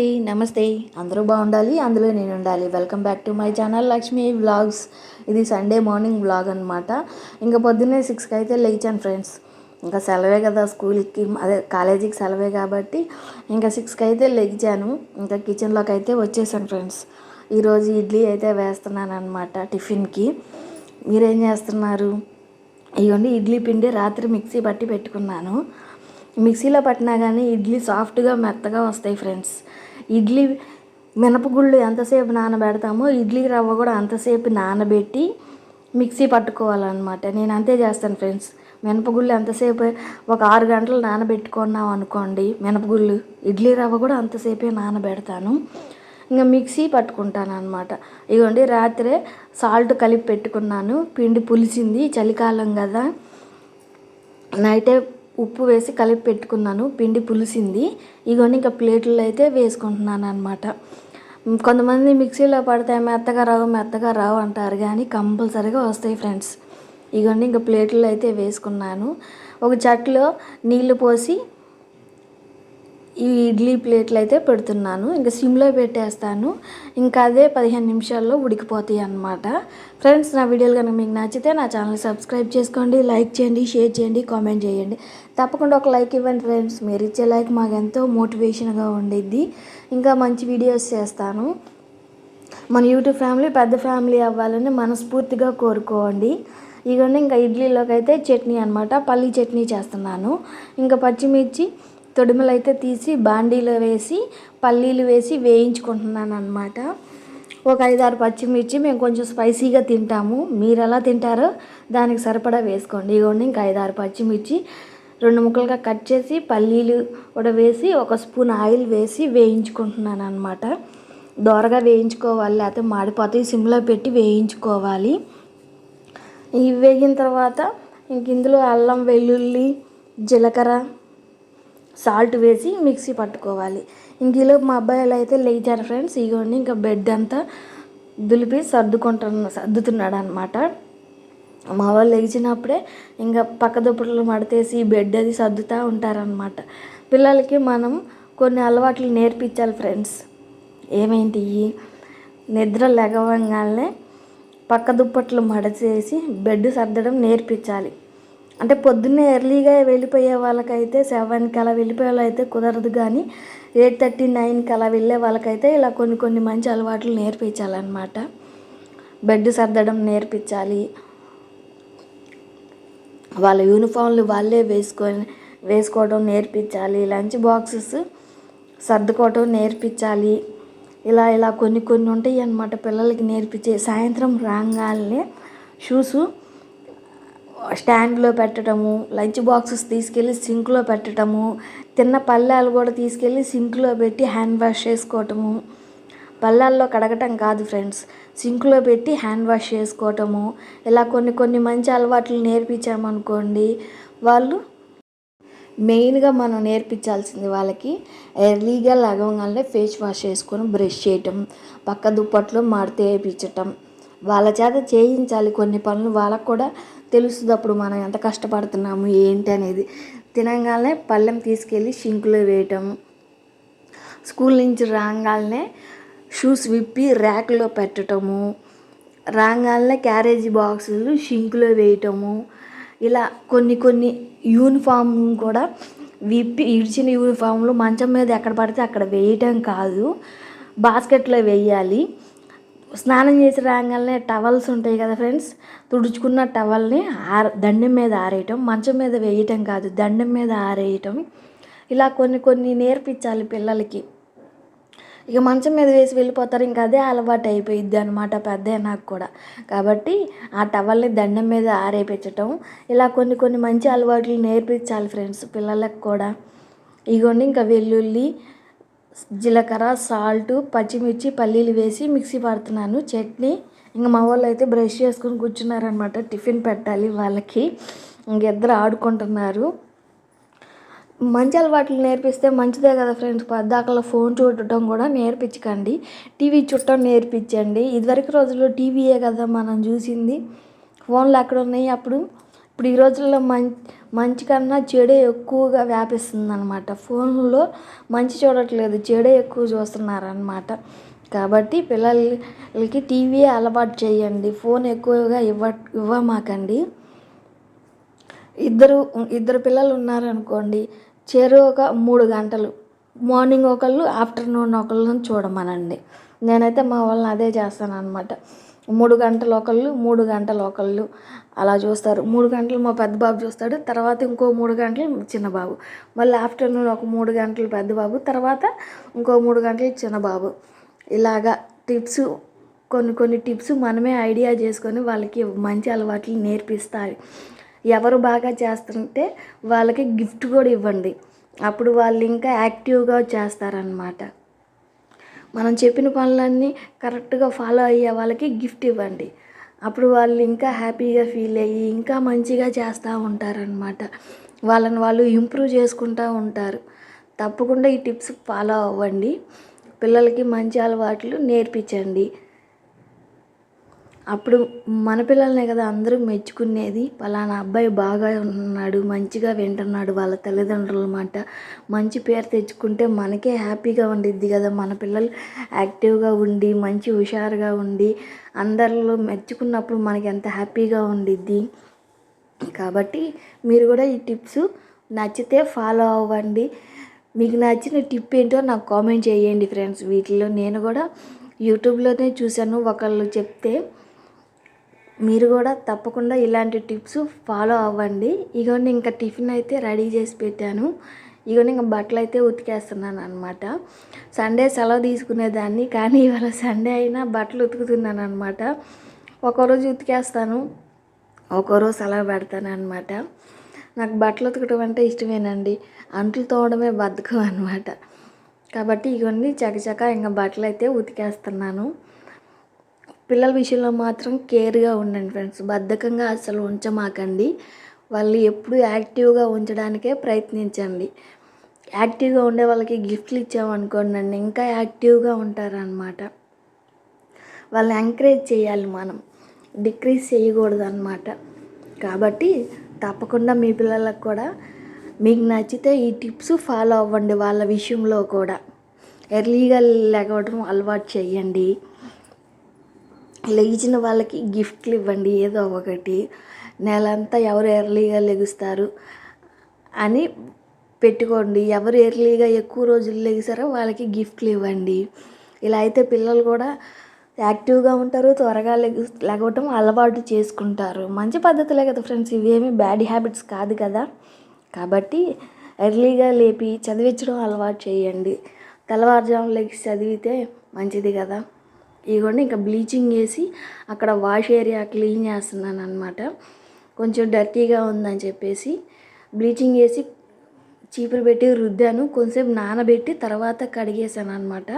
అండి. నమస్తే. అందరూ బాగుండాలి? అందులో నేను ఉండాలి welcome back to my channel Lakshmi vlogs ఇది సండే మార్నింగ్ వ్లాగ్ అనమాట ఇంకా పొద్దున్నే సిక్స్కి అయితే లేచాను ఫ్రెండ్స్ ఇంకా సెలవే కదా స్కూల్కి. అదే కాలేజీకి సెలవే కాబట్టి ఇంకా సిక్స్కి అయితే లెగిచాను ఇంకా కిచెన్లోకి అయితే వచ్చేసాను ఫ్రెండ్స్ ఈరోజు ఇడ్లీ అయితే వేస్తున్నాను అనమాట టిఫిన్కి. మీరేం చేస్తున్నారు? ఇవ్వండి ఇడ్లీ పిండి రాత్రి మిక్సీ పట్టి పెట్టుకున్నాను. మిక్సీలో పట్టినా కానీ ఇడ్లీ సాఫ్ట్గా మెత్తగా వస్తాయి ఫ్రెండ్స్ ఇడ్లీ మినపగుళ్ళు ఎంతసేపు నానబెడతామో ఇడ్లీ రవ్వ కూడా అంతసేపు నానబెట్టి మిక్సీ పట్టుకోవాలన్నమాట. నేను అంతే చేస్తాను ఫ్రెండ్స్. మినపగుళ్ళు ఎంతసేపు ఒక ఆరు గంటలు నానబెట్టుకున్నాం అనుకోండి మినపగుళ్ళు ఇడ్లీ రవ్వ కూడా అంతసేపే నానబెడతాను. ఇంకా మిక్సీ పట్టుకుంటాను అనమాట ఇదిగోండి రాత్రే సాల్ట్ కలిపి పెట్టుకున్నాను. పిండి పులిసింది చలికాలం కదా. నైటే ఉప్పు వేసి కలిపి పెట్టుకున్నాను. పిండి పులిసింది. ఇగోని ఇంకా ప్లేట్లో అయితే వేసుకుంటున్నాను అనమాట కొంతమంది మిక్సీలో పడితే మెత్తగా రావు మెత్తగా రావు అంటారు కానీ కంపల్సరీగా వస్తాయి ఫ్రెండ్స్. ఇగోండి ఇంకా ప్లేట్లో అయితే వేసుకున్నాను. ఒక చట్లో నీళ్ళు పోసి ఈ ఇడ్లీ ప్లేట్లు అయితే పెడుతున్నాను. ఇంకా సిమ్లో పెట్టేస్తాను. ఇంకా అదే పదిహేను నిమిషాల్లో ఉడికిపోతాయి అన్నమాట. ఫ్రెండ్స్ నా వీడియోలు కనుక మీకు నచ్చితే నా ఛానల్ సబ్స్క్రైబ్ చేసుకోండి లైక్ చేయండి షేర్ చేయండి కామెంట్ చేయండి. తప్పకుండా ఒక లైక్ ఇవ్వండి ఫ్రెండ్స్. మీరు ఇచ్చే లైక్ మాకు ఎంతో మోటివేషన్గా ఉండిద్ది. ఇంకా మంచి వీడియోస్ చేస్తాను. మన యూట్యూబ్ ఫ్యామిలీ పెద్ద ఫ్యామిలీ అవ్వాలని మనస్ఫూర్తిగా కోరుకోండి. ఇవన్నీ ఇంకా ఇడ్లీలోకి అయితే చట్నీ అనమాట పల్లీ చట్నీ చేస్తున్నాను. ఇంకా పచ్చిమిర్చి తొడిమలు అయితే తీసి బాండీలో వేసి పల్లీలు వేసి వేయించుకుంటున్నాను అనమాట ఒక ఐదారు పచ్చిమిర్చి మేము కొంచెం స్పైసీగా తింటాము. మీరు ఎలా తింటారో దానికి సరిపడా వేసుకోండి. ఇవ్వండి ఇంకా ఐదారు పచ్చిమిర్చి రెండు ముక్కలుగా కట్ చేసి పల్లీలు కూడా వేసి ఒక స్పూన్ ఆయిల్ వేసి వేయించుకుంటున్నాను అనమాట దోరగా వేయించుకోవాలి లేకపోతే మాడిపోతాయి సిమ్లో పెట్టి వేయించుకోవాలి. ఇవి వేగిన తర్వాత ఇంక ఇందులో అల్లం వెల్లుల్లి జీలకర్ర సాల్ట్ వేసి మిక్సీ పట్టుకోవాలి. ఇంక ఈలోపు మా అబ్బాయిలు అయితే లేచారు ఫ్రెండ్స్. ఇగోండి ఇంకా బెడ్ అంతా దులిపి సర్దుకుంటున్న సర్దుతున్నాడు అనమాట మా వాళ్ళు లేచినప్పుడే ఇంకా పక్క దుప్పట్లు మడతేసి బెడ్ అది సర్దుతూ ఉంటారనమాట పిల్లలకి మనం కొన్ని అలవాట్లు నేర్పించాలి ఫ్రెండ్స్. ఏమేంటి నిద్ర లెగవంగానే పక్క దుప్పట్లు మడచేసి బెడ్ సర్దడం నేర్పించాలి. అంటే పొద్దున్నే ఎర్లీగా వెళ్ళిపోయే వాళ్ళకైతే సెవెన్కి అలా వెళ్ళిపోయే అయితే కుదరదు కానీ ఎయిట్ థర్టీ నైన్కి అలా వెళ్ళే వాళ్ళకైతే ఇలా కొన్ని కొన్ని మంచి అలవాట్లు నేర్పించాలన్నమాట. బెడ్ సర్దడం నేర్పించాలి. వాళ్ళ యూనిఫామ్లు వాళ్ళే వేసుకొని వేసుకోవడం నేర్పించాలి. లంచ్ బాక్సెస్ సర్దుకోవడం నేర్పించాలి. ఇలా ఇలా కొన్ని కొన్ని ఉంటాయి అన్నమాట పిల్లలకి నేర్పించే. సాయంత్రం రాగానే షూసు స్టాండ్లో పెట్టడము లంచ్ బాక్సెస్ తీసుకెళ్ళి సింక్లో పెట్టడము తిన్న పళ్ళాలు కూడా తీసుకెళ్ళి సింక్లో పెట్టి హ్యాండ్ వాష్ చేసుకోవటము. పళ్ళాల్లో కడగటం కాదు ఫ్రెండ్స్. సింక్లో పెట్టి హ్యాండ్ వాష్ చేసుకోవటము. ఇలా కొన్ని కొన్ని మంచి అలవాట్లు నేర్పించామనుకోండి వాళ్ళు మెయిన్గా మనం నేర్పించాల్సింది వాళ్ళకి ఎర్లీగా లగవగానే ఫేస్ వాష్ చేసుకొని బ్రష్ చేయటం పక్క దుప్పట్లు మాడితే వేయించటం. వాళ్ళ చేత చేయించాలి కొన్ని పనులు వాళ్ళకు కూడా తెలుస్తుంది అప్పుడు మనం ఎంత కష్టపడుతున్నాము ఏంటి అనేది. తినగానే పళ్ళెం తీసుకెళ్ళి షింకులో వేయటం స్కూల్ నుంచి రాగానే షూస్ విప్పి ర్యాక్లో పెట్టటము రాగానే క్యారేజీ బాక్సులు షింకులో వేయటము ఇలా కొన్ని కొన్ని యూనిఫామ్ కూడా విప్పి ఇడిచిన యూనిఫామ్లు మంచం మీద ఎక్కడ పడితే అక్కడ వేయటం కాదు. బాస్కెట్లో వేయాలి. స్నానం చేసి రాగానే టవల్స్ ఉంటాయి కదా ఫ్రెండ్స్? తుడుచుకున్న టవల్ని ఆర దండం మీద ఆరేయటం మంచం మీద వేయటం కాదు దండం మీద ఆరేయటం. ఇలా కొన్ని కొన్ని నేర్పించాలి పిల్లలకి. ఇక మంచం మీద వేసి వెళ్ళిపోతారు ఇంకా అదే అలవాటు అయిపోయిద్ది అనమాట పెద్ద నాకు కూడా. కాబట్టి ఆ టవల్ని దండం మీద ఆరేపించటం ఇలా కొన్ని కొన్ని మంచి అలవాట్లు నేర్పించాలి ఫ్రెండ్స్ పిల్లలకు కూడా. ఇగోండి ఇంకా వెల్లుల్లి జీలకర్ర సాల్ట్ పచ్చిమిర్చి పల్లీలు వేసి మిక్సీ పడుతున్నాను. చట్నీ ఇంకా మా వాళ్ళు అయితే బ్రష్ చేసుకుని కూర్చున్నారనమాట టిఫిన్ పెట్టాలి వాళ్ళకి. ఇంకిద్దరు ఆడుకుంటున్నారు. మంచి అలవాట్లు నేర్పిస్తే మంచిదే కదా ఫ్రెండ్స్. పద్దాకలో ఫోన్ చూడటం కూడా నేర్పించకండి. టీవీ చుట్టం నేర్పించండి. ఇదివరకు రోజుల్లో టీవీయే కదా మనం చూసింది. ఫోన్లు ఎక్కడ ఉన్నాయి అప్పుడు? ఇప్పుడు ఈ రోజుల్లో మం మంచి కన్నా చెడే ఎక్కువగా వ్యాపిస్తుంది అనమాట ఫోన్లో మంచి చూడట్లేదు చెడే ఎక్కువ చూస్తున్నారనమాట కాబట్టి పిల్లలకి టీవీ అలవాటు చేయండి ఫోన్ ఎక్కువగా ఇవ్వ ఇవ్వమాకండి ఇద్దరు ఇద్దరు పిల్లలు ఉన్నారనుకోండి చెరు ఒక మూడు గంటలు మార్నింగ్ ఒకళ్ళు ఆఫ్టర్నూన్ ఒకళ్ళు చూడమనండి. నేనైతే మా వాళ్ళని అదే చేస్తాను అనమాట మూడు గంటలు ఒకళ్ళు మూడు గంటలు ఒకళ్ళు అలా చూస్తారు. మూడు గంటలు మా పెద్ద బాబు చూస్తాడు తర్వాత ఇంకో మూడు గంటలు చిన్న బాబు. మళ్ళీ ఆఫ్టర్నూన్ ఒక మూడు గంటలు పెద్ద బాబు తర్వాత ఇంకో మూడు గంటలు చిన్న బాబు. ఇలాగా టిప్స్ కొన్ని కొన్ని టిప్స్ మనమే ఐడియా చేసుకొని వాళ్ళకి మంచి అలవాట్లు నేర్పిస్తాయి. ఎవరు బాగా చేస్తుంటే వాళ్ళకి గిఫ్ట్ కూడా ఇవ్వండి. అప్పుడు వాళ్ళు ఇంకా యాక్టివ్గా చేస్తారనమాట మనం చెప్పిన పనులన్నీ కరెక్ట్గా ఫాలో అయ్యే వాళ్ళకి గిఫ్ట్ ఇవ్వండి. అప్పుడు వాళ్ళు ఇంకా హ్యాపీగా ఫీల్ అయ్యి ఇంకా మంచిగా చేస్తూ ఉంటారనమాట వాళ్ళని వాళ్ళు ఇంప్రూవ్ చేసుకుంటూ ఉంటారు. తప్పకుండా ఈ టిప్స్ ఫాలో అవ్వండి. పిల్లలకి మంచి అలవాట్లు నేర్పించండి. అప్పుడు మన పిల్లలనే కదా అందరూ మెచ్చుకునేది. పలానా అబ్బాయి బాగా ఉన్నాడు మంచిగా వింటున్నాడు వాళ్ళ తల్లిదండ్రుల మాట మంచి పేరు తెచ్చుకుంటే మనకే హ్యాపీగా ఉండిద్ది కదా. మన పిల్లలు యాక్టివ్గా ఉండి మంచి హుషారుగా ఉండి అందరిలో మెచ్చుకున్నప్పుడు మనకి ఎంత హ్యాపీగా ఉండిద్ది. కాబట్టి మీరు కూడా ఈ టిప్స్ నచ్చితే ఫాలో అవ్వండి. మీకు నచ్చిన టిప్ ఏంటో నాకు కామెంట్ చేయండి ఫ్రెండ్స్. వీటిలో నేను కూడా యూట్యూబ్లోనే చూశాను. ఒకళ్ళు చెప్తే మీరు కూడా తప్పకుండా ఇలాంటి టిప్స్ ఫాలో అవ్వండి. ఇగోండి ఇంకా టిఫిన్ అయితే రెడీ చేసి పెట్టాను. ఇగోండి ఇంకా బట్టలు అయితే ఉతికేస్తున్నాను అనమాట సండే సెలవు తీసుకునేదాన్ని కానీ ఇవాళ సండే అయినా బట్టలు ఉతుకుతున్నాను అనమాట ఒకరోజు ఉతికేస్తాను ఒకరోజు సెలవు పెడతాను అనమాట నాకు బట్టలు ఉతకడం అంటే ఇష్టమేనండి. అంట్లు తోవడమే బద్ధకం అనమాట కాబట్టి ఇవన్నీ చకచక ఇంకా బట్టలు అయితే ఉతికేస్తున్నాను. పిల్లల విషయంలో మాత్రం కేర్గా ఉండండి ఫ్రెండ్స్. బద్ధకంగా అసలు ఉంచమాకండి. వాళ్ళు ఎప్పుడు యాక్టివ్గా ఉంచడానికే ప్రయత్నించండి. యాక్టివ్గా ఉండే వాళ్ళకి గిఫ్ట్లు ఇచ్చామనుకోండి ఇంకా యాక్టివ్గా ఉంటారనమాట వాళ్ళని ఎంకరేజ్ చేయాలి మనం. డిక్రీజ్ చేయకూడదు అనమాట కాబట్టి తప్పకుండా మీ పిల్లలకు కూడా మీకు నచ్చితే ఈ టిప్స్ ఫాలో అవ్వండి వాళ్ళ విషయంలో కూడా. ఎర్లీగా లేకపోవడం అలవాటు చేయండి. లేచిన వాళ్ళకి గిఫ్ట్లు ఇవ్వండి ఏదో ఒకటి. నెలంతా ఎవరు ఎర్లీగా లెగుస్తారు అని పెట్టుకోండి. ఎవరు ఎర్లీగా ఎక్కువ రోజులు లెగిసారో వాళ్ళకి గిఫ్ట్లు ఇవ్వండి. ఇలా అయితే పిల్లలు కూడా యాక్టివ్గా ఉంటారు త్వరగా లెగు లెగవటం అలవాటు చేసుకుంటారు. మంచి పద్ధతులే కదా ఫ్రెండ్స్ ఇవేమి బ్యాడ్ హ్యాబిట్స్ కాదు కదా. కాబట్టి ఎర్లీగా లేపి చదివించడం అలవాటు చేయండి. తెల్లవారుజాము లెగిసి చదివితే మంచిది కదా. ఇదిగోండి ఇంకా బ్లీచింగ్ వేసి అక్కడ వాష్ ఏరియా క్లీన్ చేస్తున్నాను అనమాట కొంచెం డర్టీగా ఉందని చెప్పేసి బ్లీచింగ్ వేసి చీపురు పెట్టి రుద్దాను. కొంచెంసేపు నానబెట్టి తర్వాత కడిగేసాను అనమాట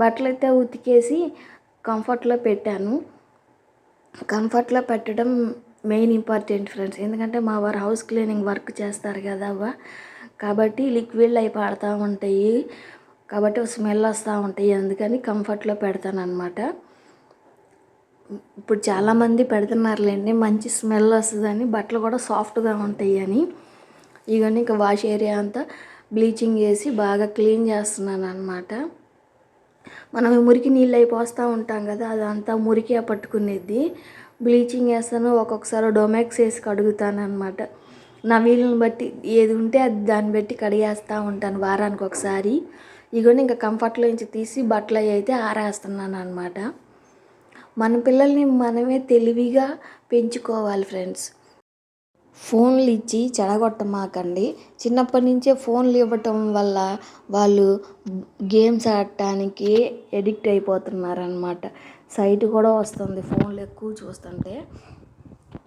బట్టలు అయితే ఉతికేసి కంఫర్ట్లో పెట్టాను. కంఫర్ట్లో పెట్టడం మెయిన్ ఇంపార్టెంట్ ఫ్రెండ్స్. ఎందుకంటే మా వారు హౌస్ క్లీనింగ్ వర్క్ చేస్తారు కదా అవ్వ. కాబట్టి లిక్విడ్లు అవి పడుతూ ఉంటాయి. కాబట్టి స్మెల్ వస్తూ ఉంటాయి అందుకని కంఫర్ట్లో పెడతాను అనమాట ఇప్పుడు చాలామంది పెడుతున్నారులేండి మంచి స్మెల్ వస్తుందని బట్టలు కూడా సాఫ్ట్గా ఉంటాయి అని ఇవన్నీ ఇంకా వాష్ ఏరియా అంతా బ్లీచింగ్ వేసి బాగా క్లీన్ చేస్తున్నాను అనమాట మనం మురికి నీళ్ళు అయి పోస్తూ ఉంటాం కదా అదంతా మురికి పట్టుకునేది. బ్లీచింగ్ వేస్తాను ఒక్కొక్కసారి డొమాక్స్ వేసి కడుగుతాను అనమాట నా వీలుని బట్టి ఏది ఉంటే అది దాన్ని బట్టి కడిగేస్తూ ఉంటాను వారానికి ఒకసారి ఇగోని ఇంకా కంఫర్ట్లో నుంచి తీసి బట్టలు అయితే ఆరేస్తున్నాను అనమాట మన పిల్లల్ని మనమే తెలివిగా పెంచుకోవాలి ఫ్రెండ్స్ ఫోన్లు ఇచ్చి చెడగొట్టమాకండి. చిన్నప్పటి నుంచే ఫోన్లు ఇవ్వటం వల్ల వాళ్ళు గేమ్స్ ఆడటానికి ఎడిక్ట్ అయిపోతున్నారనమాట సైట్ కూడా వస్తుంది ఫోన్లు ఎక్కువ చూస్తుంటే.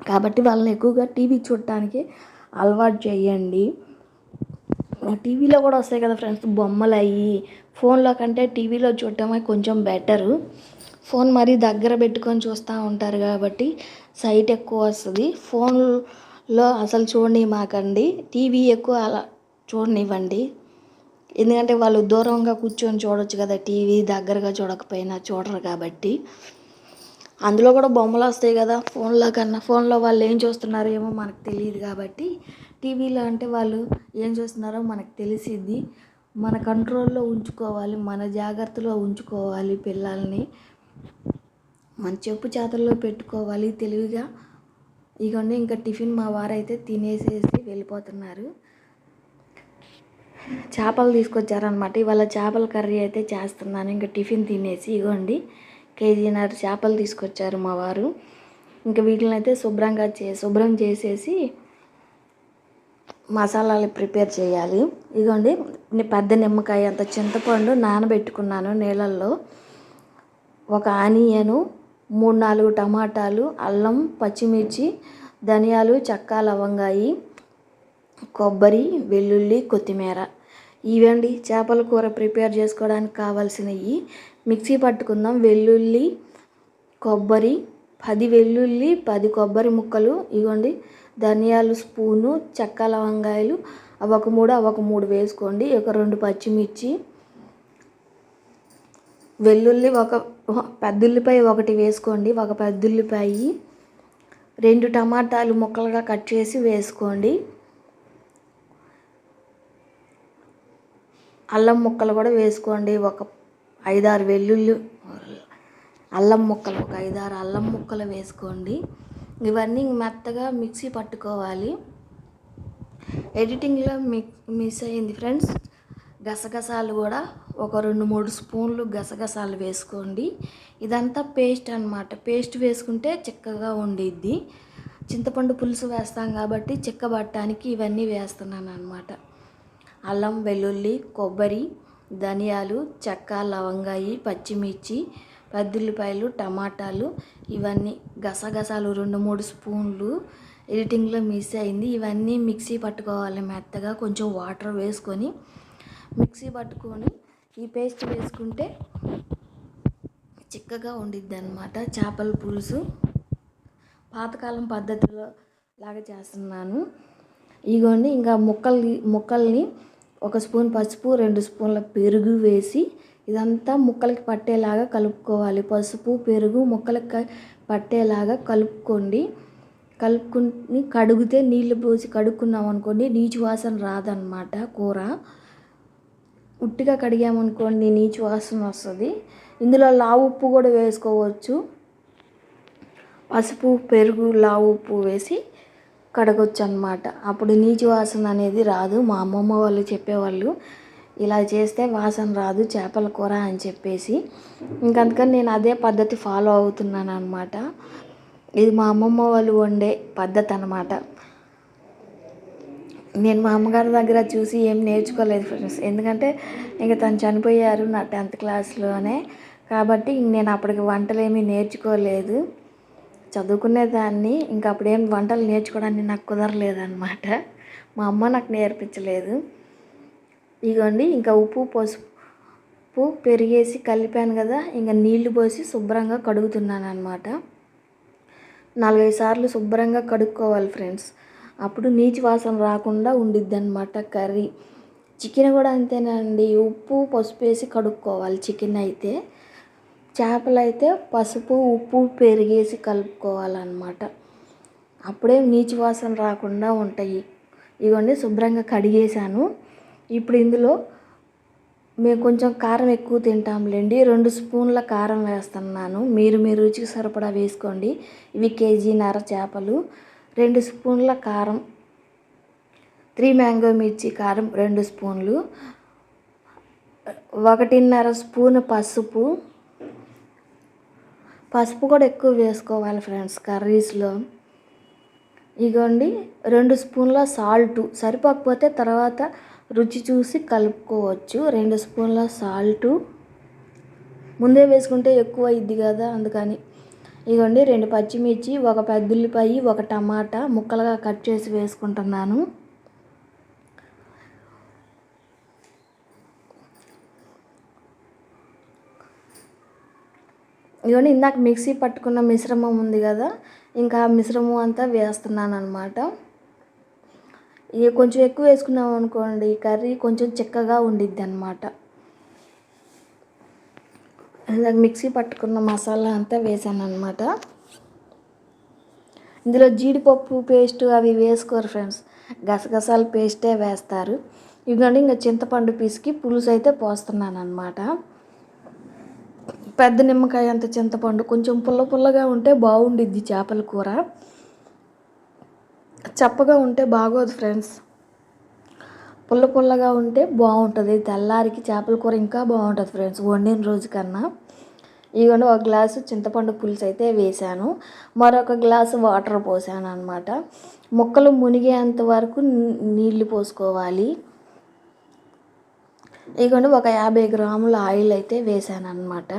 కాబట్టి వాళ్ళని ఎక్కువగా టీవీ చూడటానికి అలవాటు చేయండి. టీవీలో కూడా వస్తాయి కదా ఫ్రెండ్స్ బొమ్మలు అయ్యి ఫోన్లో కంటే టీవీలో చూడటమే కొంచెం బెటరు. ఫోన్ మరీ దగ్గర పెట్టుకొని చూస్తూ ఉంటారు కాబట్టి సైట్ ఎక్కువ వస్తుంది. ఫోన్లో అసలు చూడని మాకండి. టీవీ ఎక్కువ అలా చూడనివ్వండి. ఎందుకంటే వాళ్ళు దూరంగా కూర్చొని చూడొచ్చు కదా టీవీ దగ్గరగా చూడకపోయినా చూడరు కాబట్టి. అందులో కూడా బొమ్మలు వస్తాయి కదా ఫోన్లో కన్నా. ఫోన్లో వాళ్ళు ఏం చూస్తున్నారో ఏమో మనకు తెలియదు కాబట్టి టీవీలో అంటే వాళ్ళు ఏం చూస్తున్నారో మనకు తెలిసిద్ది మన కంట్రోల్లో ఉంచుకోవాలి మన జాగ్రత్తలో ఉంచుకోవాలి పిల్లల్ని. మన చెప్పు చేతల్లో పెట్టుకోవాలి తెలివిగా. ఇగోండి ఇంకా టిఫిన్ మా వారైతే తినేసేసి వెళ్ళిపోతున్నారు. చేపలు తీసుకొచ్చారనమాట ఇవాళ చేపల కర్రీ అయితే చేస్తున్నాను. ఇంకా టిఫిన్ తినేసి ఇగోండి. కేజీన్నర చేపలు తీసుకొచ్చారు మా వారు. ఇంకా వీటిని అయితే శుభ్రంగా చే శుభ్రం చేసేసి మసాలాలు ప్రిపేర్ చేయాలి. ఇదిగోండి పెద్ద నిమ్మకాయ అంత చింతపండు నానబెట్టుకున్నాను నీళ్ళల్లో. ఒక ఆనియను మూడు నాలుగు టమాటాలు అల్లం పచ్చిమిర్చి ధనియాలు చెక్క లవంగాయి కొబ్బరి వెల్లుల్లి కొత్తిమీర. ఇవండి చేపల కూర ప్రిపేర్ చేసుకోవడానికి కావాల్సినవి మిక్సీ పట్టుకుందాం. వెల్లుల్లి కొబ్బరి పది వెల్లుల్లి పది కొబ్బరి ముక్కలు ఇవ్వండి ధనియాలు స్పూను చెక్క లవంగాయలు అవి ఒక మూడు అవి ఒక మూడు వేసుకోండి. ఒక రెండు పచ్చిమిర్చి వెల్లుల్లి ఒక పెద్దుల్లిపాయ ఒకటి వేసుకోండి. ఒక పెద్దుల్లిపాయ రెండు టమాటాలు ముక్కలుగా కట్ చేసి వేసుకోండి. అల్లం ముక్కలు కూడా వేసుకోండి. ఒక ఐదారు వెల్లుల్లి అల్లం ముక్కలు ఒక ఐదారు అల్లం ముక్కలు వేసుకోండి. ఇవన్నీ మెత్తగా మిక్సీ పట్టుకోవాలి. ఎడిటింగ్లో మిక్ మిస్ అయింది ఫ్రెండ్స్. గసగసాలు కూడా ఒక రెండు మూడు స్పూన్లు గసగసాలు వేసుకోండి. ఇదంతా పేస్ట్ అనమాట పేస్ట్ వేసుకుంటే చిక్కగా ఉండిద్ది. చింతపండు పులుసు వేస్తాం కాబట్టి చిక్కబట్టడానికి ఇవన్నీ వేస్తున్నాను అనమాట అల్లం వెల్లుల్లి కొబ్బరి ధనియాలు చెక్క లవంగాయి పచ్చిమిర్చి పద్దుల్లిపాయలు టమాటాలు ఇవన్నీ గసగసాలు రెండు మూడు స్పూన్లు. ఎడిటింగ్లో మిస్ అయింది. ఇవన్నీ మిక్సీ పట్టుకోవాలి మెత్తగా. కొంచెం వాటర్ వేసుకొని మిక్సీ పట్టుకొని ఈ పేస్ట్ వేసుకుంటే చిక్కగా ఉండిద్ది అనమాట చేపల పులుసు పాతకాలం పద్ధతిలో లాగా చేస్తున్నాను. ఇగోండి ఇంకా ముక్కల్ని ముక్కల్ని ఒక స్పూన్ పసుపు రెండు స్పూన్ల పెరుగు వేసి ఇదంతా ముక్కలకి పట్టేలాగా కలుపుకోవాలి. పసుపు పెరుగు ముక్కలకి పట్టేలాగా కలుపుకోండి. కలుపుకుని కడుగుతే నీళ్ళు పోసి కడుక్కున్నాం అనుకోండి నీచు వాసన రాదనమాట కూర. ఉట్టిగా కడిగామనుకోండి నీచు వాసన వస్తుంది. ఇందులో లావు ఉప్పు కూడా వేసుకోవచ్చు. పసుపు పెరుగు లావు ఉప్పు వేసి కడగొచ్చు అనమాట అప్పుడు నీచు వాసన అనేది రాదు. మా అమ్మమ్మ వాళ్ళు చెప్పేవాళ్ళు ఇలా చేస్తే వాసన రాదు చేపల కూర అని చెప్పేసి. ఇంకందుకని నేను అదే పద్ధతి ఫాలో అవుతున్నాను అనమాట ఇది మా అమ్మమ్మ వాళ్ళు వండే పద్ధతి అనమాట. నేను మా అమ్మగారి దగ్గర చూసి ఏం నేర్చుకోలేదు ఫ్రెండ్స్. ఎందుకంటే ఇంక తను చనిపోయారు నా టెన్త్ క్లాస్లోనే. కాబట్టి నేను అప్పటికి వంటలు నేర్చుకోలేదు. చదువుకునేదాన్ని ఇంకా అప్పుడేం వంటలు నేర్చుకోవడానికి నాకు కుదరలేదన్నమాట. మా అమ్మ నాకు నేర్పించలేదు. ఇగోండి ఇంకా ఉప్పు పసుపు పెరిగేసి కలిపాను కదా ఇంకా నీళ్ళు పోసి శుభ్రంగా కడుగుతున్నాను అనమాట నాలుగైదు సార్లు శుభ్రంగా కడుక్కోవాలి ఫ్రెండ్స్. అప్పుడు నీచు వాసన రాకుండా ఉండిద్ది అనమాట కర్రీ. చికెన్ కూడా అంతేనండి ఉప్పు పసుపు వేసి కడుక్కోవాలి చికెన్ అయితే. చేపలైతే పసుపు ఉప్పు పెరిగేసి కలుపుకోవాలన్నమాట. అప్పుడే నీచు వాసన రాకుండా ఉంటాయి. ఇవన్నీ శుభ్రంగా కడిగేసాను ఇప్పుడు ఇందులో మేము కొంచెం కారం ఎక్కువ తింటాంలేండి. రెండు స్పూన్ల కారం వేస్తున్నాను. మీరు మీ రుచికి సరిపడా వేసుకోండి. ఇవి కేజీన్నర చేపలు. రెండు స్పూన్ల కారం త్రీ మ్యాంగో మిర్చి కారం రెండు స్పూన్లు. ఒకటిన్నర స్పూన్ పసుపు. పసుపు కూడా ఎక్కువ వేసుకోవాలి ఫ్రెండ్స్ కర్రీస్లో. ఇగోండి రెండు స్పూన్ల సాల్ట్. సరిపోకపోతే తర్వాత రుచి చూసి కలుపుకోవచ్చు. రెండు స్పూన్ల సాల్టు. ముందే వేసుకుంటే ఎక్కువ అయింది కదా అందుకని. ఇదిగోండి రెండు పచ్చిమిర్చి ఒక పెద్దుల్లిపాయి ఒక టమాటా ముక్కలుగా కట్ చేసి వేసుకుంటున్నాను. ఇవన్నీ ఇందాక మిక్సీ పట్టుకున్న మిశ్రమం ఉంది కదా ఇంకా మిశ్రమం అంతా వేస్తున్నాను అనమాట ఇక కొంచెం ఎక్కువ వేసుకున్నాం అనుకోండి కర్రీ కొంచెం చిక్కగా ఉండిద్ది అనమాట ఇందాక మిక్సీ పట్టుకున్న మసాలా అంతా వేసాను అనమాట ఇందులో జీడిపప్పు పేస్ట్ అవి వేసుకోరు ఫ్రెండ్స్ గసగసాల పేస్టే వేస్తారు. ఇదిగోండి ఇంకా చింతపండు పీసుకి పులుసు అయితే పోస్తున్నాను అనమాట పెద్ద నిమ్మకాయ అంత చింతపండు కొంచెం పుల్ల పుల్లగా ఉంటే బాగుండిద్ది చేపల కూర. చప్పగా ఉంటే బాగోదు ఫ్రెండ్స్. పుల్ల పుల్లగా ఉంటే బాగుంటుంది. తెల్లారికి చేపల కూర ఇంకా బాగుంటుంది ఫ్రెండ్స్. వండిన రోజు కన్నా. ఇదిగోండి ఒక గ్లాసు చింతపండు పులుసు అయితే వేసాను మరొక గ్లాసు వాటర్ పోసాను అనమాట ముక్కలు మునిగేంత వరకు నీళ్ళు పోసుకోవాలి. ఇదిగోండి ఒక యాభై గ్రాముల ఆయిల్ అయితే వేసాను అనమాట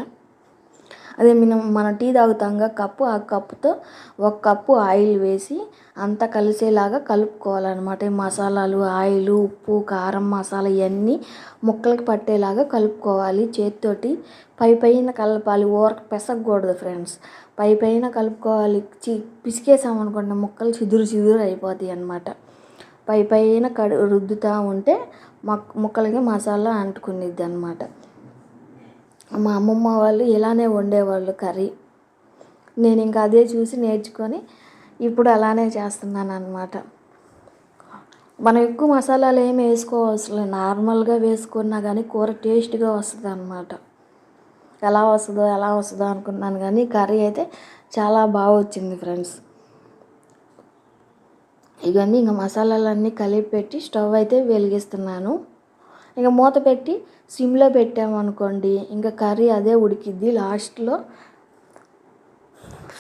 అదే మనం మన టీ తాగుతాంగా కప్పు ఆ కప్పుతో ఒక కప్పు ఆయిల్ వేసి అంతా కలిసేలాగా కలుపుకోవాలన్నమాట. ఈ మసాలాలు ఆయిల్ ఉప్పు కారం మసాలా ఇవన్నీ ముక్కలకి పట్టేలాగా కలుపుకోవాలి. చేతితోటి పై పైన కలపాలి. ఊరకు పెసగకూడదు ఫ్రెండ్స్. పై పైన కలుపుకోవాలి. చి పిసికేసామనుకోండి ముక్కలు చిదురు చిదురు అయిపోతాయి అన్నమాట. పై పైన కడు రుద్దుతూ ఉంటే మక్ ముక్కలకి మసాలా అంటుకునిద్ది అనమాట మా అమ్మమ్మ వాళ్ళు ఇలానే వండేవాళ్ళు కర్రీ. నేను ఇంకా అదే చూసి నేర్చుకొని ఇప్పుడు అలానే చేస్తున్నాను అనమాట మనం ఎక్కువ మసాలాలు ఏమి వేసుకోవచ్చు నార్మల్గా వేసుకున్నా కానీ కూర టేస్ట్గా వస్తుంది అనమాట ఎలా వస్తుందో ఎలా వస్తుందో అనుకున్నాను కానీ కర్రీ అయితే చాలా బాగా వచ్చింది ఫ్రెండ్స్. ఇవన్నీ ఇంకా మసాలాలన్నీ కలిపి పెట్టి స్టవ్ అయితే వెలిగిస్తున్నాను. ఇంకా మూత పెట్టి సిమ్లో పెట్టామనుకోండి ఇంకా కర్రీ అదే ఉడికిద్ది. లాస్ట్లో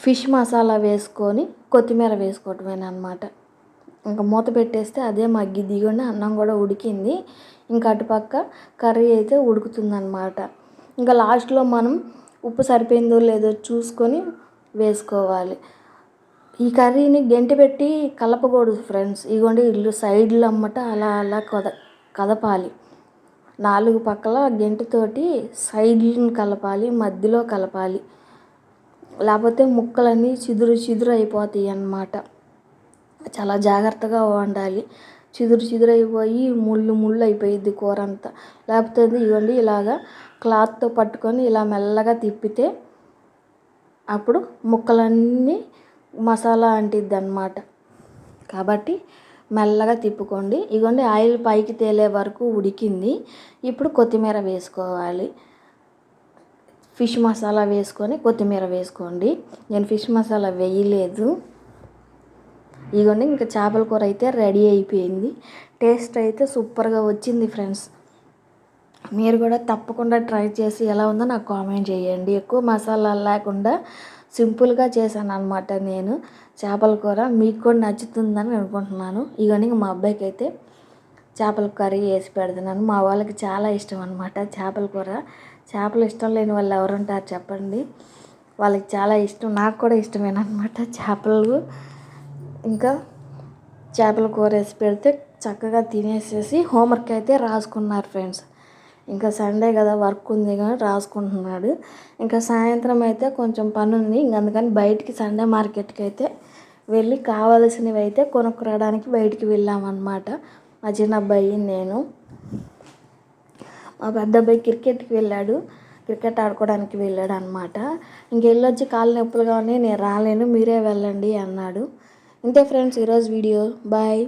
ఫిష్ మసాలా వేసుకొని కొత్తిమీర వేసుకోవటమేనమాట ఇంకా మూత పెట్టేస్తే అదే మగ్గి దిగుండి అన్నం కూడా ఉడికింది. ఇంకా అటుపక్క కర్రీ అయితే ఉడుకుతుందన్నమాట. ఇంకా లాస్ట్లో మనం ఉప్పు సరిపోయిందో లేదో చూసుకొని వేసుకోవాలి. ఈ కర్రీని గెంటి పెట్టి కలపకూడదు ఫ్రెండ్స్. ఇదిగోండి ఇల్లు సైడ్లు అమ్మట అలా అలా కద కదపాలి. నాలుగు పక్కల గెంటుతోటి సైడ్లను కలపాలి మధ్యలో కలపాలి. లేకపోతే ముక్కలన్నీ చిదురు చిదురు అయిపోతాయి అన్నమాట. చాలా జాగ్రత్తగా వండాలి. చిదురు చిదురు అయిపోయి ముళ్ళు ముళ్ళు అయిపోయిద్ది కూర అంతా లేకపోతే ఇవ్వండి ఇలాగా క్లాత్తో పట్టుకొని ఇలా మెల్లగా తిప్పితే అప్పుడు ముక్కలన్నీ మసాలా అంటిద్ది అనమాట కాబట్టి మెల్లగా తిప్పుకోండి. ఇగోండి ఆయిల్ పైకి తేలే వరకు ఉడికింది. ఇప్పుడు కొత్తిమీర వేసుకోవాలి. ఫిష్ మసాలా వేసుకొని కొత్తిమీర వేసుకోండి. నేను ఫిష్ మసాలా వేయలేదు. ఇగోండి ఇంకా చేపల కూర అయితే రెడీ అయిపోయింది. టేస్ట్ అయితే సూపర్గా వచ్చింది ఫ్రెండ్స్. మీరు కూడా తప్పకుండా ట్రై చేసి ఎలా ఉందో నాకు కామెంట్ చేయండి. ఎక్కువ మసాలా లేకుండా సింపుల్గా చేశాను అనమాట నేను. చేపల కూర మీకు కూడా నచ్చుతుందని అనుకుంటున్నాను. ఇవన్నీ మా అబ్బాయికి అయితే చేపల కర్రీ వేసి పెడుతున్నాను. మా వాళ్ళకి చాలా ఇష్టం అనమాట చేపల కూర. చేపలు ఇష్టం లేని వాళ్ళు ఎవరు ఉంటారు చెప్పండి. వాళ్ళకి చాలా ఇష్టం నాకు కూడా ఇష్టమేనమాట చేపలు. ఇంకా చేపల కూర వేసి పెడితే చక్కగా తినేసేసి హోంవర్క్ అయితే రాసుకున్నారు ఫ్రెండ్స్. ఇంకా సండే కదా వర్క్ ఉంది కానీ రాసుకుంటున్నాడు. ఇంకా సాయంత్రం అయితే కొంచెం పని ఉంది ఇంక అందుకని బయటికి సండే మార్కెట్కి అయితే వెళ్ళి కావలసినవి అయితే కొనుక్కురావడానికి బయటికి వెళ్ళామన్నమాట. మా చిన్న అబ్బాయి నేను. మా పెద్ద అబ్బాయి క్రికెట్కి వెళ్ళాడు. క్రికెట్ ఆడుకోవడానికి వెళ్ళాడు అనమాట ఇంకెళ్ళొచ్చి కాళ్ళు నొప్పులుగా ఉన్నాయి నేను రాలేను మీరే వెళ్ళండి అన్నాడు. ఇంతే ఫ్రెండ్స్ ఈరోజు వీడియో. బాయ్.